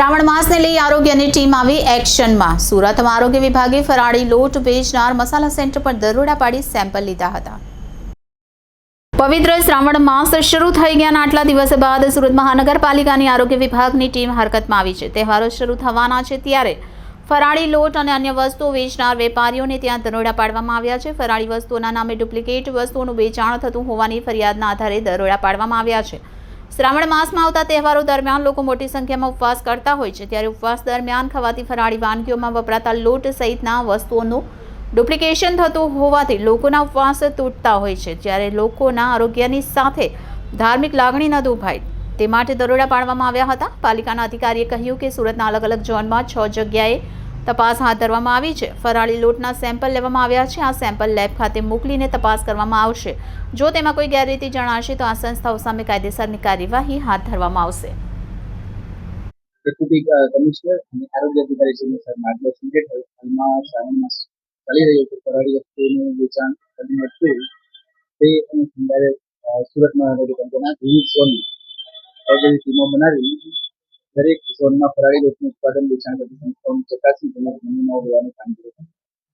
શ્રાવણ માસને લઈ આરોગ્યની ટીમ આવી એક્શનમાં. સુરતમાં આરોગ્ય વિભાગે ફરાળી લોટ વેચનાર મસાલા સેન્ટર પર દરોડા પાડી સેમ્પલ લીધા હતા. પવિત્ર શ્રાવણ માસ શરૂ થઈ ગયાના આટલા દિવસ બાદ સુરત મહાનગરપાલિકાની આરોગ્ય વિભાગની ટીમ હરકતમાં આવી છે. તહેવારો શરૂ થવાના છે ત્યારે ફરાળી લોટ અને અન્ય વસ્તુઓ વેચનાર વેપારીઓને ત્યાં દરોડા પાડવામાં આવ્યા છે. ફરાળી વસ્તુઓના નામે ડુપ્લિકેટ વસ્તુઓનું વેચાણ થતું હોવાની ફરિયાદના આધારે દરોડા પાડવામાં આવ્યા છે. શ્રાવણ માસમાં આવતા તહેવારો દરમિયાન લોકો મોટી સંખ્યામાં ઉપવાસ કરતા હોય છે. ત્યારે ઉપવાસ દરમિયાન ખવાતી ફરાળી વાનગીઓમાં વપરાતા લોટ સહિતના વસ્તુઓનું ડુપ્લિકેશન થતું હોવાથી લોકોના ઉપવાસ તૂટતા હોય છે. જ્યારે લોકોના આરોગ્યની સાથે ધાર્મિક લાગણી ન દુભાય. તે માટે દરોડા પાડવામાં આવ્યા હતા. પાલિકાના અધિકારીએ કહ્યું કે સુરતના અલગ અલગ ઝોનમાં છ જગ્યાએ તપાસ હાથ ધરવામાં આવી છે. ફરાળી લોટના સેમ્પલ લેવામાં આવ્યા છે. આ સેમ્પલ લેબ ખાતે મોકલીને તપાસ કરવામાં આવશે. જો તેમાં કોઈ ગેરરીતિ જણાશે તો આ સંસ્થાઓ સામે કાયદેસરની કાર્યવાહી હાથ ધરવામાં આવશે. કમિશનર અને આરોગ્ય અધિકારી સર માર્ગદર્શન હેઠળ હાલમાં શ્રાવણમાં ચાલી રહ્યો છે ફરાળી વસ્તુઓનું વેચાણ કરીને અટકેવું તે અને સુરત મહાનગરપાલિકાના વિવિધ ઔદ્યોગિક ટીમો બનાવી દરેક ઝોનમાં ફરાળી લોટનું ઉત્પાદન વેચાણ કરતી સંસ્થાઓની ચકાસણી તેમજ નમૂનાઓ લેવાની કામગીરી